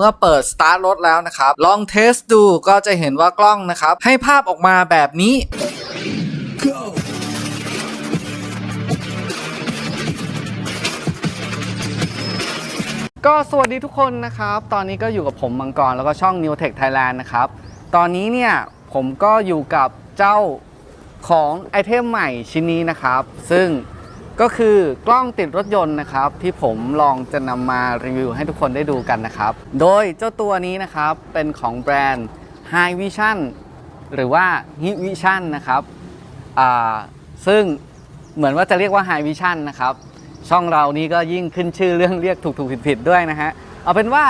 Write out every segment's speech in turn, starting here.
เมื่อเปิดสตาร์ทรถแล้วนะครับ ลองเทสดูก็จะเห็นว่ากล้องนะครับ ให้ภาพออกมาแบบนี้ก็สวัสดีทุกคนนะครับ ตอนนี้ก็อยู่กับผมมังกรแล้วก็ช่อง New Tech Thailand นะครับ ตอนนี้เนี่ยผมก็อยู่กับเจ้าของไอเทมใหม่ชิ้นนี้นะครับ ซึ่ง ก็คือกล้องติดรถยนต์นะครับ ที่ผมลองจะนำมารีวิวให้ทุกคนได้ดูกันนะครับ โดยเจ้าตัวนี้นะครับเป็นของแบรนด์ High Vision หรือว่า Hi Vision นะครับซึ่งเหมือนว่าจะเรียกว่า High Vision นะครับ ช่องเรานี้ก็ยิ่งขึ้นชื่อเรื่องเรียกถูกถูกผิดผิดๆด้วยนะฮะ เอาเป็นว่า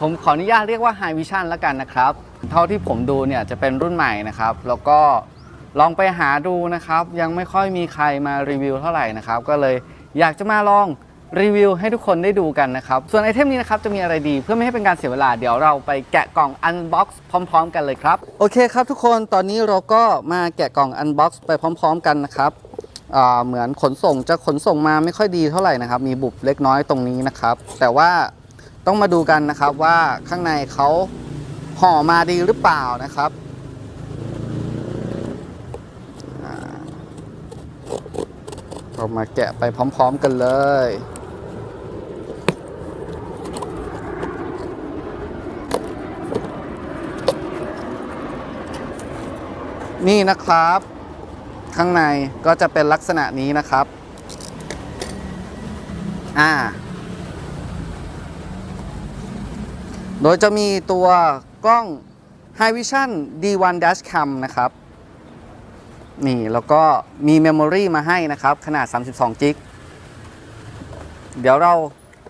ผมขออนุญาตเรียกว่า High Vision แล้วกันนะครับ เท่าที่ผมดูเนี่ยจะเป็นรุ่นใหม่นะครับ แล้วก็ ลองไปหาดูนะครับ ยังไม่ค่อยมีใครมารีวิวเท่าไหร่นะครับ ก็เลยอยากจะมาลองรีวิวให้ทุกคนได้ดูกันนะครับ ส่วนไอเทมนี้นะครับ จะมีอะไรดีเพื่อไม่ให้เป็นการเสียเวลา เดี๋ยวเราไปแกะกล่อง Unbox พร้อม ๆ กันเลยครับ โอเคครับทุกคนตอนนี้เราก็มาแกะกล่อง Unbox ไปพร้อม ๆ กันนะครับเหมือนขนส่งจะขนส่งมาไม่ค่อยดีเท่าไหร่นะครับ มีบุบเล็กน้อยตรงนี้นะครับ แต่ว่าต้องมาดูกันนะครับว่าข้างในเขาห่อมาดีหรือเปล่านะครับอ่า เรามาแกะไปพร้อม ๆ กันเลยนี่นะครับ ข้างในก็จะเป็นลักษณะนี้นะครับ อ่า โดยจะมีตัวกล้อง h i Vision D1 Dash Cam นะครับ นี่แล้วก็มีเมมโมรีมาให้นะครับ ขนาด 32จิกเดี๋ยวเรา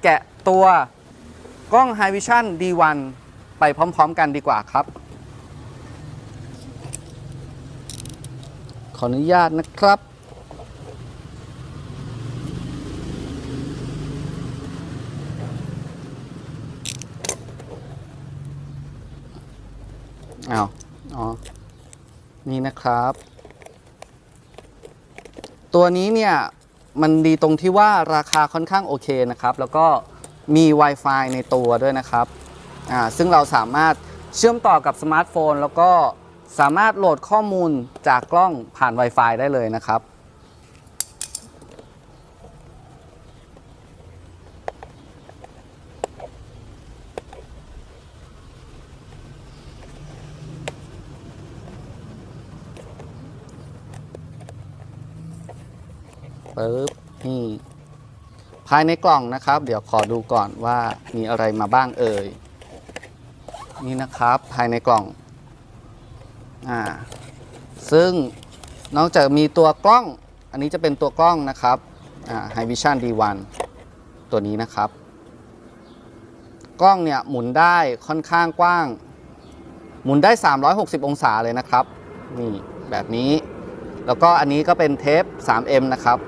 แกะตัวกล้อง High Vision D1 ไปพร้อมๆกันดีกว่าครับ ขออนุญาตนะครับ อ้าว อ๋อ นี่นะครับ ตัวนี้เนี่ยมันดีตรงที่ว่าราคาค่อนข้างโอเคนะครับ แล้วก็มี Wi-Fi ในตัวด้วยนะครับอ่าซึ่งเราสามารถเชื่อมต่อกับสมาร์ทโฟน แล้วก็สามารถโหลดข้อมูลจากกล้องผ่าน Wi-Fi ได้เลยนะครับ ปึ๊บนี่ภายในกล่องนะครับ เดี๋ยวขอดูก่อนว่ามีอะไรมาบ้างเอ่ยนี่นะครับภายในกล่องอ่าซึ่งนอกจากมีตัวกล้อง อันนี้จะเป็นตัวกล้องนะครับอ่า High Vision D1 ตัวนี้นะครับ กล้องเนี่ยหมุนได้ค่อนข้างกว้าง หมุนได้ 360 องศาเลยนะครับนี่แบบนี้ แล้วก็อันนี้ก็เป็นเทป 3M นะครับ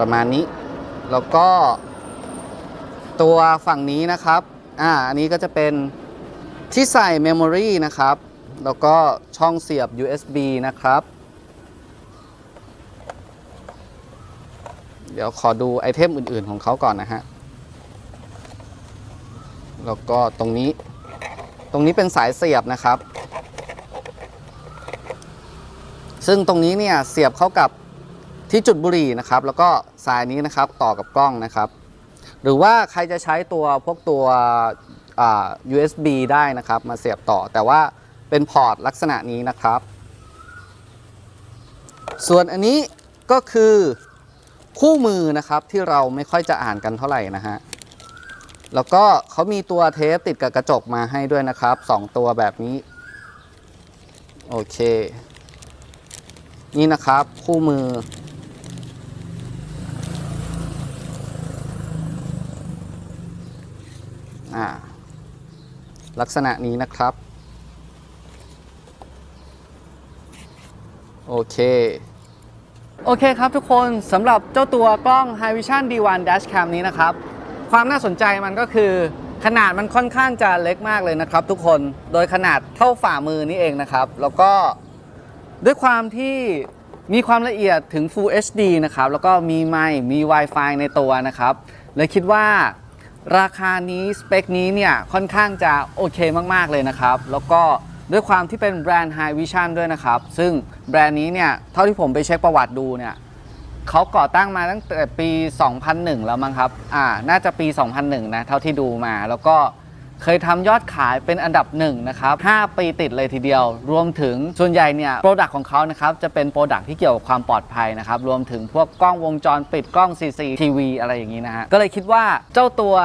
ประมาณนี้ แล้วก็ ตัวฝั่งนี้นะครับ อ่า อันนี้ก็จะเป็นที่ใส่เมมโมรีนะครับ แล้วก็ช่องเสียบ USB นะครับ เดี๋ยวขอดูไอเทมอื่น ๆ ของเขาก่อนนะฮะ แล้วก็ตรงนี้ ตรงนี้เป็นสายเสียบนะครับ ซึ่งตรงนี้เนี่ยเสียบเข้ากับ ที่จุดบุหรี่นะครับแล้วก็สายนี้นะครับต่อกับกล้องนะครับ หรือว่าใครจะใช้ตัวพวกตัว USB ได้นะครับมาเสียบต่อแต่ว่าเป็นพอร์ตลักษณะนี้นะครับ ส่วนอันนี้ก็คือคู่มือนะครับที่เราไม่ค่อยจะอ่านกันเท่าไหร่นะฮะแล้วก็เขามีตัวเทปติดกับกระจกมาให้ด้วยนะครับ 2 ตัวแบบนี้ โอเค นี่นะครับคู่มือ อ่า ลักษณะนี้นะครับ โอเค โอเคครับทุกคนสำหรับเจ้าตัวกล้อง h i Vision D1 Dash Cam นี้นะครับ ความน่าสนใจมันก็คือ ขนาดมันค่อนข้างจะเล็กมากเลยนะครับ ทุกคนโดยขนาดเท่าฝ่ามือนี่เองนะครับ แล้วก็ด้วยความที่มีความละเอียดถึง Full HD นะครับ แล้วก็มีไมค์มี Wi-Fi ในตัวนะครับ เลยคิดว่า ราคานี้สเปคนี้เนี่ยค่อนข้างจะโอเคมาก ๆ เลยนะครับ แล้วก็ด้วยความที่เป็นแบรนด์ High Vision ด้วยนะครับ ซึ่งแบรนด์นี้เนี่ยเท่าที่ผมไปเช็คประวัติดูเนี่ยเขาก่อตั้งมาตั้งแต่ปี 2001 แล้วมั้งครับ อ่า น่าจะปี 2001 นะ เท่าที่ดูมา แล้วก็ เคยทำยอดขายเป็นอันดับหนึ่งนะครับ 5 ปีติดเลยทีเดียว รวมถึงส่วนใหญ่เนี่ยโปรดักต์ของเขานะครับจะเป็นโปรดักต์ที่เกี่ยวกับความปลอดภัยนะครับ รวมถึงพวกกล้องวงจรปิดกล้อง CCTV อะไรอย่างนี้นะฮะ ก็เลยคิดว่าเจ้าตัว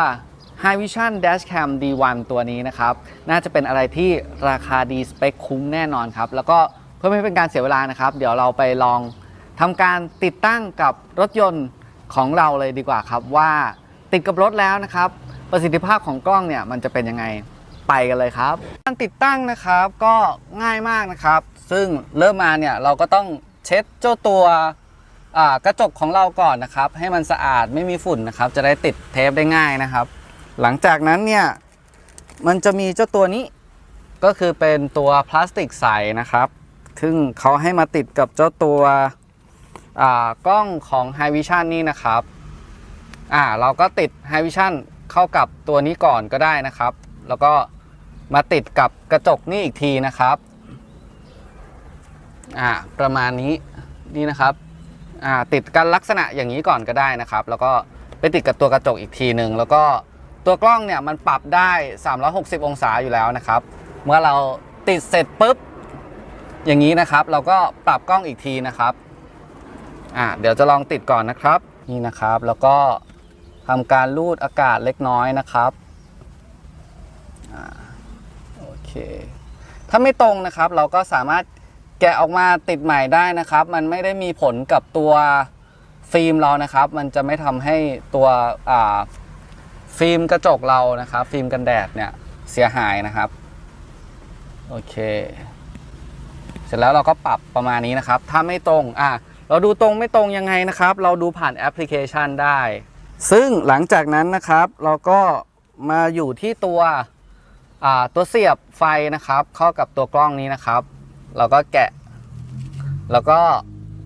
High Vision Dashcam D1 ตัวนี้นะครับ น่าจะเป็นอะไรที่ราคาดีสเปคคุ้มแน่นอนครับ แล้วก็เพื่อไม่ให้เป็นการเสียเวลานะครับ เดี๋ยวเราไปลองทำการติดตั้งกับรถยนต์ของเราเลยดีกว่าครับว่าติดกับรถแล้วนะครับ ประสิทธิภาพของกล้องเนี่ยมันจะเป็นยังไงไปกันเลยครับ การติดตั้งนะครับก็ง่ายมากนะครับ ซึ่งเริ่มมาเนี่ยเราก็ต้องเช็ดเจ้าตัวกระจกของเราก่อนนะครับ ให้มันสะอาดไม่มีฝุ่นนะครับ จะได้ติดเทปได้ง่ายนะครับ หลังจากนั้นเนี่ยมันจะมีเจ้าตัวนี้ก็คือเป็นตัวพลาสติกใสนะครับ ซึ่งเขาให้มาติดกับเจ้าตัวกล้องของ h i Vision นี่นะครับอ่าเราก็ติด h i Vision เข้ากับตัวนี้ก่อนก็ได้นะครับ แล้วก็มาติดกับกระจกนี่อีกทีนะครับอ่าประมาณนี้นี่นะครับอ่าติดกันลักษณะอย่างนี้ก่อนก็ได้นะครับ แล้วก็ไปติดกับตัวกระจกอีกทีหนึ่งแล้วก็ตัวกล้องเนี่ยมันปรับได้ 360 องศาอยู่แล้วนะครับ เมื่อเราติดเสร็จปุ๊บอย่างนี้นะครับ เราก็ปรับกล้องอีกทีนะครับอ่าเดี๋ยวจะลองติดก่อนนะครับนี่นะครับ แล้วก็ ทำการลูดอากาศเล็กน้อยนะครับอโอเค ถ้าไม่ตรงนะครับ เราก็สามารถแกะออกมาติดใหม่ได้นะครับ มันไม่ได้มีผลกับตัวฟิล์มเรานะครับ มันจะไม่ทำให้ตัวฟิล์มกระจกเรานะครับ ฟิล์มกันแดดเนี่ยเสียหายนะครับ โอเค เสร็จแล้วเราก็ปรับประมาณนี้นะครับ ถ้าไม่ตรงอะเราดูตรงไม่ตรงยังไงนะครับ เราดูผ่านแอปพลิเคชันได้ ซึ่งหลังจากนั้นนะครับเราก็มาอยู่ที่ตัวตัวเสียบไฟนะครับ เข้ากับตัวกล้องนี้นะครับ เราก็แกะ แล้วก็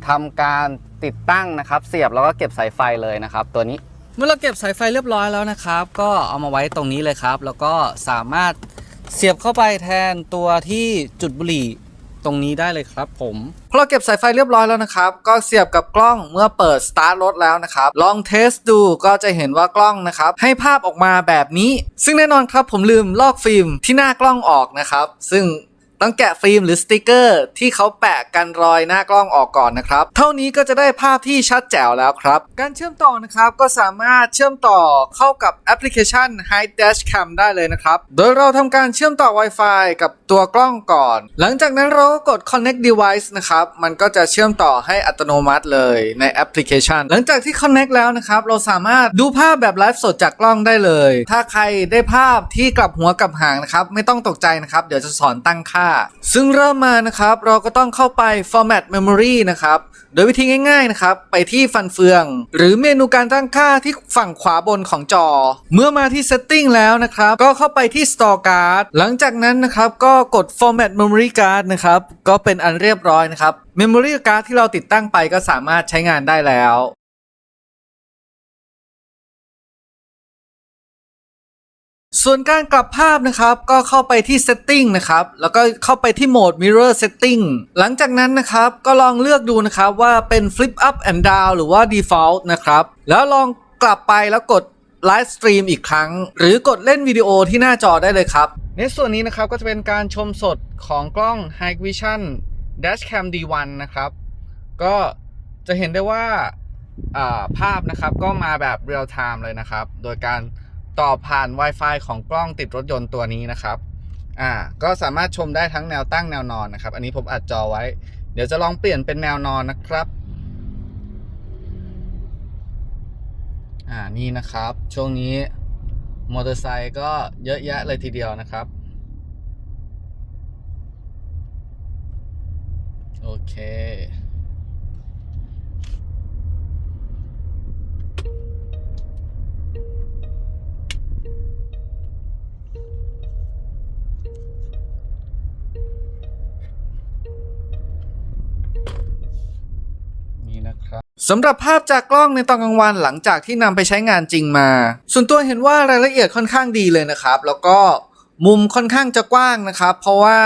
ทำการติดตั้งนะครับ เสียบแล้วก็เก็บสายไฟเลยนะครับ ตัวนี้เมื่อเราเก็บสายไฟเรียบร้อยแล้วนะครับ ก็เอามาไว้ตรงนี้เลยครับ แล้วก็สามารถเสียบเข้าไปแทนตัวที่จุดบุหรี่ ตรงนี้ได้เลยครับผมพอเราเก็บสายไฟเรียบร้อยแล้วนะครับ ก็เสียบกับกล้องเมื่อเปิดสตาร์ทรถแล้วนะครับ ลองเทสดูก็จะเห็นว่ากล้องนะครับให้ภาพออกมาแบบนี้ ซึ่งแน่นอนครับผมลืมลอกฟิล์มที่หน้ากล้องออกนะครับ ซึ่ง ต้องแกะฟิล์มหรือสติกเกอร์ ที่เขาแปะกันรอยหน้ากล้องออกก่อนนะครับ เท่านี้ก็จะได้ภาพที่ชัดแจ๋วแล้วครับ การเชื่อมต่อนะครับก็สามารถเชื่อมต่อเข้ากับแอปพลิเคชัน h i Dash Cam ได้เลยนะครับ โดยเราทำการเชื่อมต่อ Wi-Fi กับตัวกล้องก่อน หลังจากนั้นเราก็กด Connect Device นะครับ มันก็จะเชื่อมต่อให้อัตโนมัติเลยในแอปพลิเคชัน หลังจากที่ Connect แล้วนะครับ เราสามารถดูภาพแบบไลฟ์สดจากกล้องได้เลย ถ้าใครได้ภาพที่กลับหัวกลับหางนะครับ ไม่ต้องตกใจนะครับ เดี๋ยวจะสอนตั้งค่าซึ่งเริ่มมานะครับเราก็ต้องเข้าไป format memory นะครับโดยวิธีง่ายๆนะครับไปที่ฟันเฟือง หรือเมนูการตั้งค่าที่ฝั่งขวาบนของจอ เมื่อมาที่ setting แล้วนะครับ ก็เข้าไปที่ store card หลังจากนั้นนะครับก็กด format memory card นะครับก็เป็นอันเรียบร้อยนะครับ memory card ที่เราติดตั้งไปก็สามารถใช้งานได้แล้ว ส่วนการกลับภาพนะครับก็เข้าไปที่ setting นะครับ แล้วก็เข้าไปที่โหมด mirror setting หลังจากนั้นนะครับก็ลองเลือกดูนะครับว่าเป็น flip up and down หรือว่า default นะครับ แล้วลองกลับไปแล้วกด live stream อีกครั้ง หรือกดเล่นวิดีโอที่หน้าจอได้เลยครับ ในส่วนนี้นะครับก็จะเป็นการชมสดของกล้อง Hikvision Dashcam D1 นะครับ ก็จะเห็นได้ว่าาภาพนะครับก็มาแบบเรียลไทม์เลยนะครับ โดยการ ต่อผ่าน Wi-Fi ของกล้องติดรถยนต์ตัวนี้นะครับ อ่า ก็สามารถชมได้ทั้งแนวตั้งแนวนอนนะครับ อันนี้ผมอัดจอไว้ เดี๋ยวจะลองเปลี่ยนเป็นแนวนอนนะครับ อ่า นี่นะครับ ช่วงนี้มอเตอร์ไซค์ก็เยอะแยะเลยทีเดียวนะครับ โอเค สำหรับภาพจากกล้องในตอนกลางวันหลังจากที่นำไปใช้งานจริงมา ส่วนตัวเห็นว่ารายละเอียดค่อนข้างดีเลยนะครับ แล้วก็มุมค่อนข้างจะกว้างนะครับ เพราะว่า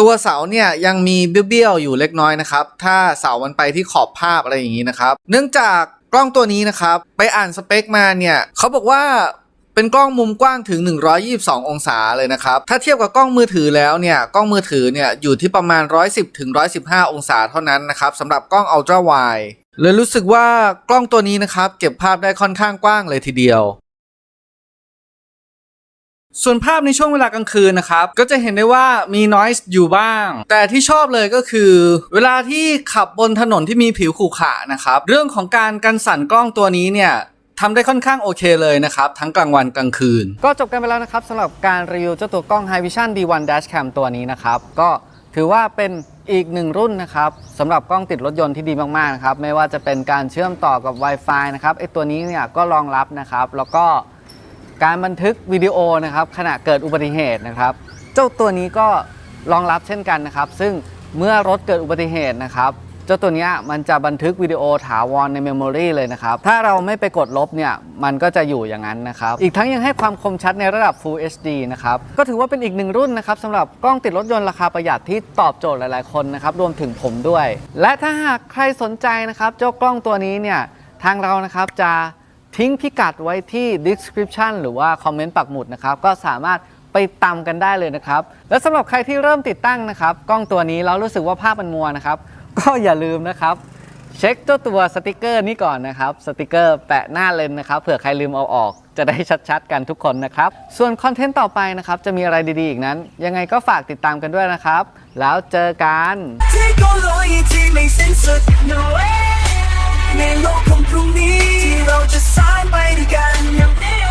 ตัวเสาเนี่ยยังมีเบี้ยวๆอยู่เล็กน้อยนะครับ ถ้าเสามันไปที่ขอบภาพอะไรอย่างนี้นะครับ เนื่องจากกล้องตัวนี้นะครับ ไปอ่านสเปคมาเนี่ยเขาบอกว่าเป็นกล้องมุมกว้างถึง 122 องศาเลยนะครับ ถ้าเทียบกับกล้องมือถือแล้วเนี่ย กล้องมือถือเนี่ยอยู่ที่ประมาณ 110ถึง115 องศาเท่านั้นนะครับสำหรับกล้อง Ultra Wide เลยรู้สึกว่ากล้องตัวนี้นะครับ เก็บภาพได้ค่อนข้างกว้างเลยทีเดียว ส่วนภาพในช่วงเวลากลางคืนนะครับ ก็จะเห็นได้ว่ามี noise อยู่บ้าง แต่ที่ชอบเลยก็คือ เวลาที่ขับบนถนนที่มีผิวขรุขระนะครับ เรื่องของการกันสั่นกล้องตัวนี้เนี่ยทำได้ค่อนข้างโอเคเลยนะครับ ทั้งกลางวันกลางคืน ก็จบกันไปแล้วนะครับสำหรับการรีวิวเจ้าตัวกล้อง High Vision D1 Dash Cam ตัวนี้นะครับ ก็ถือว่าเป็น อีกหนึ่งรุ่นนะครับสำหรับกล้องติดรถยนต์ที่ดีมากๆนะครับไม่ว่าจะเป็นการเชื่อมต่อกับ Wi-Fi นะครับไอตัวนี้เนี่ยก็รองรับนะครับ แล้วก็การบันทึกวิดีโอนะครับขณะเกิดอุบัติเหตุนะครับ เจ้าตัวนี้ก็รองรับเช่นกันนะครับ ซึ่งเมื่อรถเกิดอุบัติเหตุนะครับ จ้าตัวนี้มันจะบันทึกวิดีโอถาวรในเมมโมรีเลยนะครับ ถ้าเราไม่ไปกดลบเนี่ย มันก็จะอยู่อย่างนั้นนะครับ อีกทั้งยังให้ความคมชัดในระดับ Full HD นะครับ ก็ถือว่าเป็นอีกหนึ่งรุ่นนะครับสำหรับกล้องติดรถยนต์ราคาประหยัดที่ตอบโจทย์หลายๆ คนนะครับ รวมถึงผมด้วย และถ้าหากใครสนใจนะครับเจ้ากล้องตัวนี้เนี่ยทางเรานะครับจะทิ้งพิกัดไว้ที่ description หรือว่าคอมเมนต์ปักหมุดนะครับก็สามารถไปตามกันได้เลยนะครับ และสำหรับใครที่เริ่มติดตั้งนะครับ กล้องตัวนี้แล้วรู้สึกว่าภาพมันมัวนะครับ ก็อย่าลืมนะครับ เช็คตัวตัวสติกเกอร์นี้ก่อนนะครับสติกเกอร์แปะหน้าเลนนะครับเผื่อใครลืมเอาออกจะได้ชัดๆกันทุกคนนะครับ ส่วนคอนเทนต์ต่อไปนะครับ จะมีอะไรดีๆอีกนั้น ยังไงก็ฝากติดตามกันด้วยนะครับ แล้วเจอกันเทคโนโลยีที่ไม่สิ้นสุด No way ในโลกของพรุ่งนี้ที่เราจะสร้างไปด้วยกันอย่างนี้